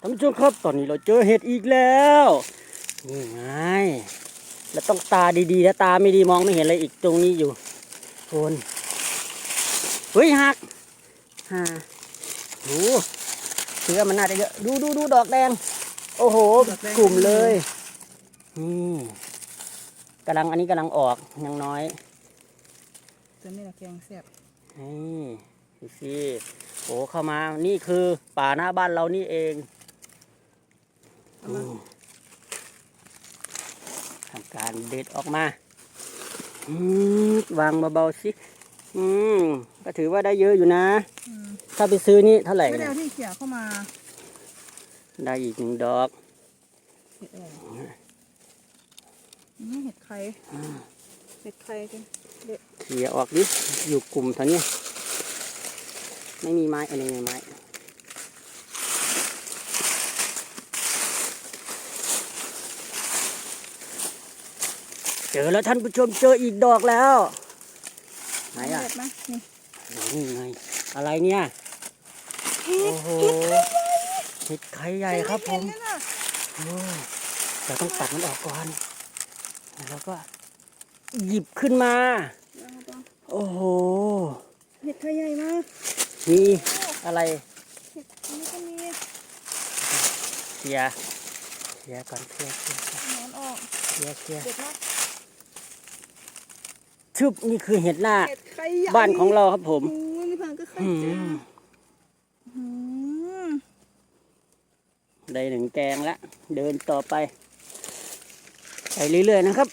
ท่านผู้ชมครับตอนนี้เราเจอเห็ดอีกแล้วนี่ไงแล้วต้องตาดีๆนะตาไม่ดีมองไม่เห็นอะไรอีกตรงนี้อยู่โคนเฮ้ยหักฮ่าโอ้เชื้อมันน่าจะเยอะดูดูดูดอกแดง โอ้โห กลุ่มเลยนี่กำลังอันนี้กำลังออกยังน้อยตัวนี้แหละแกงแซ่บนี่ดูสิโอ้เข้ามานี่คือป่าหน้าบ้านเรานี่เอง เอามา อืม ทำการเด็ดออกมาอืมวางเบาๆสิอืมก็ถือว่าได้เยอะอยู่นะ อืมถ้าไปซื้อนี่เท่าไหร่ไม่ได้เนี่ยเอาที่เขี่ยเข้ามาได้อีกหนึ่งดอก เห็ดอะไรนี่เห็ดไข่เห็ดไข่กันเด็ดเขี่ยออกดิอยู่กลุ่มเท่านี้ ไม่มีไม้อะไรไงไม้ เจอแล้วท่านผู้ชมเจออีกดอกแล้ว ไหนอะเห็ดไหมนี่นี่ไงอะไรเนี่ยโอ้โหเห็ดไข่ใหญ่ครับผมเห็นนั่นน่ะโอ้เราต้องตัดมันออกก่อนแล้วก็ หยิบขึ้นมาเอาต่อโอ้โหเห็ดไข่ใหญ่มากมีอะไรเห็ดอันนี้ก็มีเคลียร์เคลียร์ก่อนเคลียร์เคลียร์หนอนออกเคลียร์เคลียร์เด็ดมาก ชึบนี่คือเห็ดหน้าเห็ดไข่ใหญ่บ้านของเราครับผม โอ้ยนี่พังก็ไข่อืจ้ามอืมได้หนึ่งแกงละเดินต่อไป ไปเรื่อยๆนะครับ